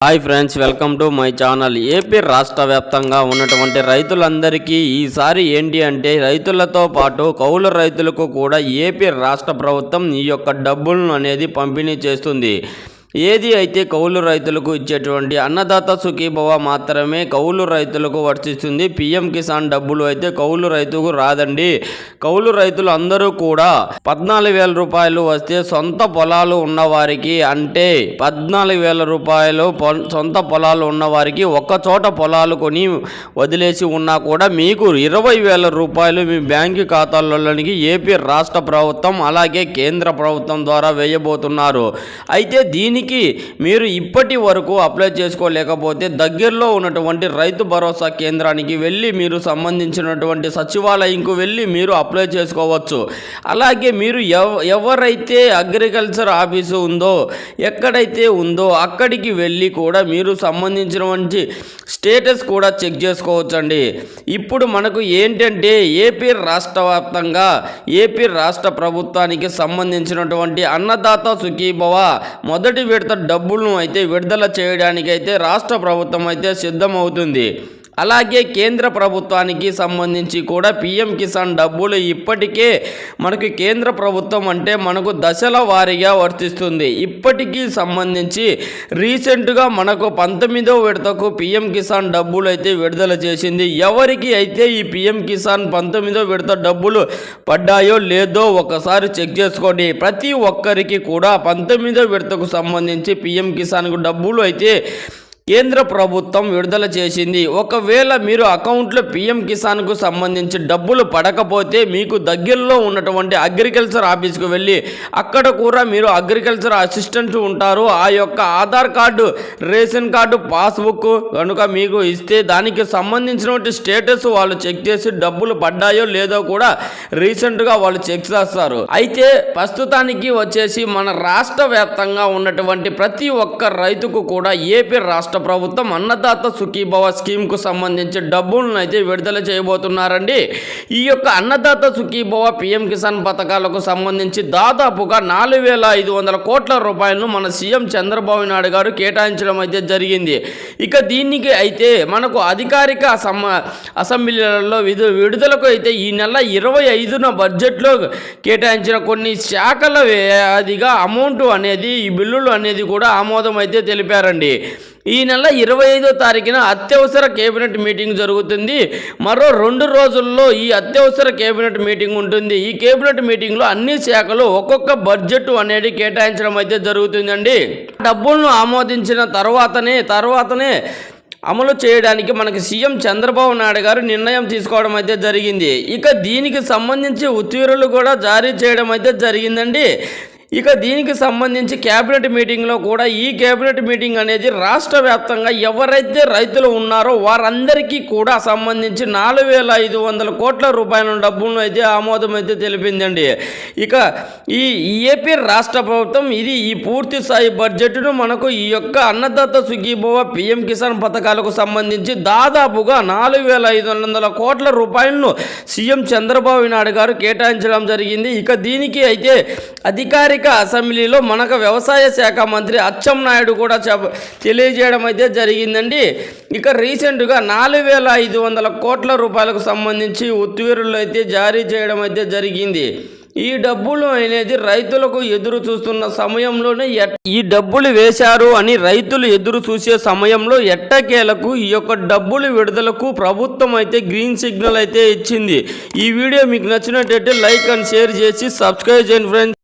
Hi friends welcome to my channel AP రాష్ట్ర వ్యాప్తంగా ఉన్నటువంటి రైతులందరికీ ఈసారి ఏంటి అంటే రైతులతో పాటు కౌలు రైతులకు కూడా ఏపీ రాష్ట్ర ప్రభుత్వం ఈ యొక్క డబ్బులను అనేది పంపిణీ చేస్తుంది. ఏది అయితే కౌలు రైతులకు ఇచ్చేటువంటి అన్నదాత సుఖీభవ మాత్రమే కౌలు రైతులకు వర్తిస్తుంది. పిఎం కిసాన్ డబ్బులు అయితే కౌలు రైతుకు రాదండి. కౌలు రైతులు అందరూ కూడా పద్నాలుగు వేల రూపాయలు వస్తే సొంత పొలాలు ఉన్నవారికి అంటే పద్నాలుగు వేల రూపాయలు పొ- సొంత పొలాలు ఉన్నవారికి ఒక్క చోట పొలాలు కొని వదిలేసి ఉన్నా కూడా మీకు ఇరవై వేల రూపాయలు మీ బ్యాంకు ఖాతాలలోనికి ఏపీ రాష్ట్ర ప్రభుత్వం అలాగే కేంద్ర ప్రభుత్వం ద్వారా వేయబోతున్నారు. అయితే దీనికి మీరు ఇప్పటి వరకు అప్లై చేసుకోలేకపోతే దగ్గరలో ఉన్నటువంటి రైతు భరోసా కేంద్రానికి వెళ్ళి మీరు సంబంధించినటువంటి సచివాలయంకు వెళ్ళి మీరు అప్లై చేసుకోవచ్చు. అలాగే మీరు ఎవ ఎవరైతే అగ్రికల్చర్ ఆఫీసు ఉందో ఎక్కడైతే ఉందో అక్కడికి వెళ్ళి కూడా మీరు సంబంధించినటువంటి స్టేటస్ కూడా చెక్ చేసుకోవచ్చండి. ఇప్పుడు మనకు ఏంటంటే ఏపీ రాష్ట్ర వ్యాప్తంగా ఏపీ రాష్ట్ర ప్రభుత్వానికి సంబంధించినటువంటి అన్నదాత సుఖీభవ మొదటి విడత డబ్బులను అయితే విడుదల చేయడానికి అయితే రాష్ట్ర ప్రభుత్వం అయితే సిద్ధమవుతుంది. అలాగే కేంద్ర ప్రభుత్వానికి సంబంధించి కూడా పిఎం కిసాన్ డబ్బులు ఇప్పటికే మనకు కేంద్ర ప్రభుత్వం అంటే మనకు దశల వారీగా వర్తిస్తుంది. ఇప్పటికీ సంబంధించి రీసెంట్గా మనకు పంతొమ్మిదో విడతకు పిఎం కిసాన్ డబ్బులు అయితే విడుదల చేసింది. ఎవరికి అయితే ఈ పిఎం కిసాన్ పంతొమ్మిదో విడత డబ్బులు పడ్డాయో లేదో ఒకసారి చెక్ చేసుకోండి. ప్రతి ఒక్కరికి కూడా పంతొమ్మిదో విడతకు సంబంధించి పిఎం కిసాన్కు డబ్బులు అయితే కేంద్ర ప్రభుత్వం విడుదల చేసింది. ఒకవేళ మీరు అకౌంట్లో పిఎం కిసాన్కు సంబంధించి డబ్బులు పడకపోతే మీకు దగ్గరలో ఉన్నటువంటి అగ్రికల్చర్ ఆఫీస్కి వెళ్ళి అక్కడ కూడా మీరు అగ్రికల్చర్ అసిస్టెంట్ ఉంటారు. ఆ యొక్క Aadhaar card ration card passbook కనుక మీకు ఇస్తే దానికి సంబంధించినటువంటి స్టేటస్ వాళ్ళు చెక్ చేసి డబ్బులు పడ్డాయో లేదో కూడా రీసెంట్గా వాళ్ళు చెక్ చేస్తారు. అయితే ప్రస్తుతానికి వచ్చేసి మన రాష్ట్ర వ్యాప్తంగా ఉన్నటువంటి ప్రతి ఒక్క రైతుకు కూడా ఏపీ రాష్ట్ర ప్రభుత్వం అన్నదాత సుఖీభవ స్కీమ్కు సంబంధించి డబ్బులను అయితే విడుదల చేయబోతున్నారండి. ఈ యొక్క అన్నదాత సుఖీభవ పిఎం కిసాన్ పథకాలకు సంబంధించి దాదాపుగా నాలుగు వేల ఐదు వందల కోట్ల రూపాయలను మన సీఎం చంద్రబాబు నాయుడు గారు కేటాయించడం అయితే జరిగింది. ఇక దీనికి అయితే మనకు అధికారిక సమ అసెంబ్లీలలో విడుదలకు అయితే ఈ నెల ఇరవై ఐదున బడ్జెట్లో కేటాయించిన కొన్ని శాఖల వ్యాధిగా అమౌంట్ అనేది ఈ బిల్లులు అనేది కూడా ఆమోదం అయితే తెలిపారండి. ఈ నెల ఇరవై ఐదో తారీఖున అత్యవసర కేబినెట్ మీటింగ్ జరుగుతుంది. మరో రెండు రోజుల్లో ఈ అత్యవసర కేబినెట్ మీటింగ్ ఉంటుంది. ఈ కేబినెట్ మీటింగ్లో అన్ని శాఖలు ఒక్కొక్క బడ్జెట్ అనేది కేటాయించడం అయితే జరుగుతుందండి. డబ్బులను ఆమోదించిన తర్వాతనే తర్వాతనే అమలు చేయడానికి మనకి సీఎం చంద్రబాబు నాయుడు గారు నిర్ణయం తీసుకోవడం అయితే జరిగింది. ఇక దీనికి సంబంధించి ఉత్తీర్ణులు కూడా జారీ చేయడం అయితే జరిగిందండి. ఇక దీనికి సంబంధించి కేబినెట్ మీటింగ్లో కూడా ఈ కేబినెట్ మీటింగ్ అనేది రాష్ట్ర వ్యాప్తంగా ఎవరైతే రైతులు ఉన్నారో వారందరికీ కూడా సంబంధించి నాలుగు వేల ఐదు వందల కోట్ల రూపాయల డబ్బులను అయితే ఆమోదం అయితే తెలిపిందండి. ఇక ఈ ఏపీ రాష్ట్ర ప్రభుత్వం ఇది ఈ పూర్తి స్థాయి బడ్జెట్ను మనకు ఈ యొక్క అన్నదాత సుఖీభవ పిఎం కిసాన్ పథకాలకు సంబంధించి దాదాపుగా నాలుగు వేల ఐదు వందల కోట్ల రూపాయలను సీఎం చంద్రబాబు నాయుడు గారు కేటాయించడం జరిగింది. ఇక దీనికి అయితే అధికారిక అసెంబ్లీలో మనకు వ్యవసాయ శాఖ మంత్రి అచ్చం నాయుడు కూడా చెప్ప తెలియజేయడం అయితే జరిగిందండి. ఇక రీసెంట్గా నాలుగు వేల ఐదు వందల కోట్ల రూపాయలకు సంబంధించి ఉత్తీర్ణులు అయితే జారీ చేయడం అయితే జరిగింది. ఈ డబ్బులు అనేది రైతులకు ఎదురు చూస్తున్న సమయంలోనే ఈ డబ్బులు వేశారు అని రైతులు ఎదురు చూసే సమయంలో ఎట్టకేలకు ఈ యొక్క డబ్బులు విడుదలకు ప్రభుత్వం అయితే గ్రీన్ సిగ్నల్ అయితే ఇచ్చింది. ఈ వీడియో మీకు నచ్చినట్టయితే లైక్ అండ్ షేర్ చేసి సబ్స్క్రైబ్ చేయండి ఫ్రెండ్స్.